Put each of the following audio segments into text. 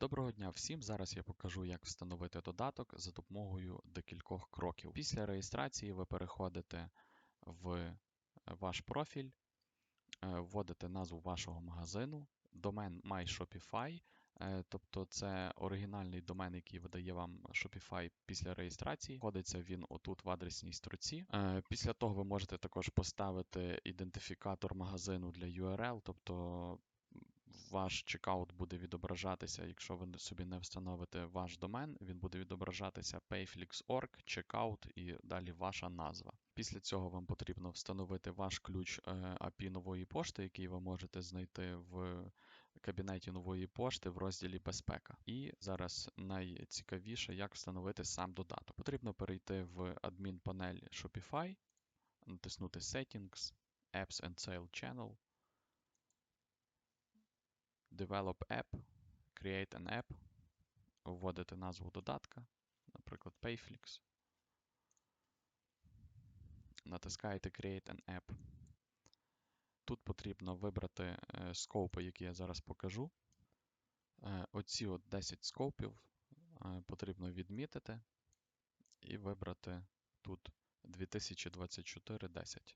Доброго дня всім! Зараз я покажу, як встановити додаток за допомогою декількох кроків. Після реєстрації ви переходите в ваш профіль, е, вводите назву вашого магазину, домен MyShopify, е, тобто це оригінальний домен, який видає вам Shopify після реєстрації. Входиться він отут в адресній строці. Е, після того ви можете також поставити ідентифікатор магазину для URL, тобто ваш чекаут буде відображатися, якщо ви собі не встановите ваш домен, він буде відображатися payflix.org, checkout і далі ваша назва. Після цього вам потрібно встановити ваш ключ API е, нової пошти, який ви можете знайти в кабінеті нової пошти в розділі Безпека. І зараз найцікавіше, як встановити сам додаток. Потрібно перейти в адмінпанель Shopify, натиснути Settings, Apps and Sale Channel. Develop App, Create an App, вводите назву додатка, наприклад, Payflix. Натискаєте Create an App. Тут потрібно вибрати е, скопи, які я зараз покажу. Е, оці от 10 скопів е, потрібно відмітити і вибрати тут 2024-10.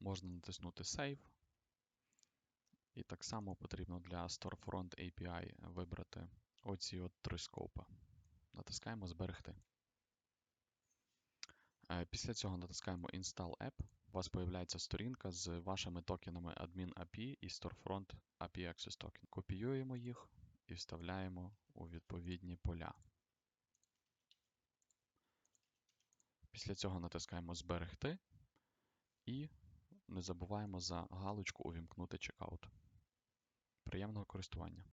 Можна натиснути Save. І так само потрібно для Storefront API вибрати оці от три скопи. Натискаємо Зберегти. Е, після цього натискаємо Install App. У вас з'являється сторінка з вашими токенами Admin API і Storefront API Access Token. Копіюємо їх і вставляємо у відповідні поля. Після цього натискаємо Зберегти і не забуваємо за галочку Увімкнути чекаут. Приємного користування!